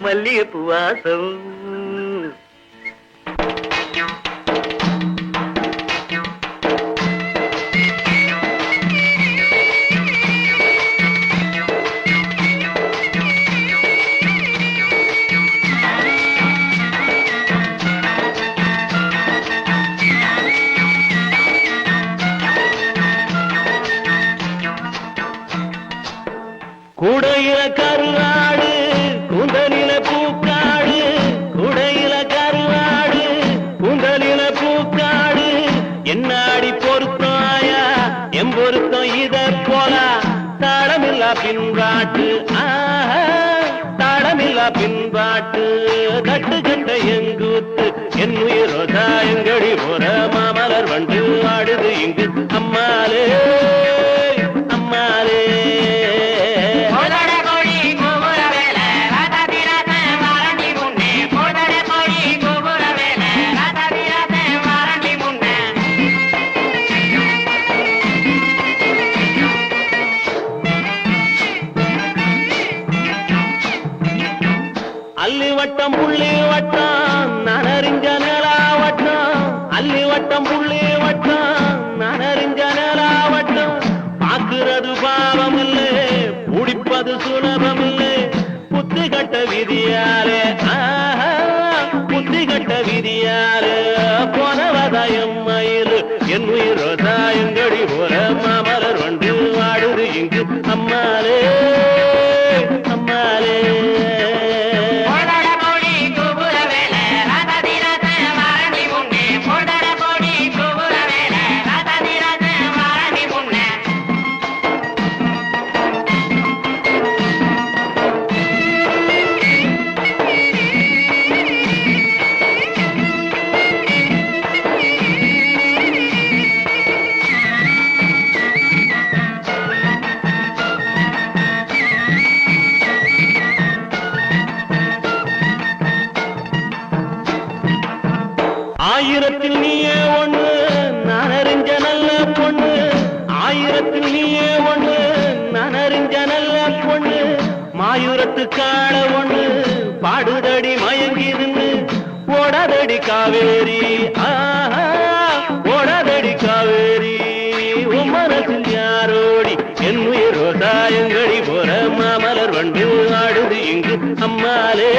மல்லிகைப்பூ வாசம். கூடையில கருவாடு எம் பொருத்தம் இத போல. தாளமில்லா பின்பாட்டு ஆஹா, தாளமில்லா பின்பாட்டு. கட்டு கட்ட எங்கூத்து என் உயிரோதா எங்கடி போற மாமலர் வண்டு ஆடுது இங்கு அம்மாலே அல்லி வட்டம் புள்ளி வட்டம் நனறிஞ்ச நிலா வட்டம் அல்லி வட்டம் புள்ளி வட்டம் நனறிஞ்ச நிலா வட்டம் பாக்குறது பாவம் இல்லை பிடிப்பது சுலபம் இல்லை புத்தி கட்ட விதியாலே புத்தி கட்ட விதியாலே போன ஆயிரத்தில் நீயே ஒண்ணு நான் அறிஞ்ச நல்ல பொண்ணு. ஆயிரத்தில் நீயே ஒண்ணு நான் அறிஞ்ச நல்ல பொண்ணு. மாயூரத்து காண ஒண்ணு பாடுதடி மயங்கிருந்து ஓடதடி காவேரி ஓடதடி காவேரி. உமரத்தில் யாரோடி என் உயிரோ தாயங்கடி போற மாமலர் வண்டு ஆடுது இங்கு அம்மாலே.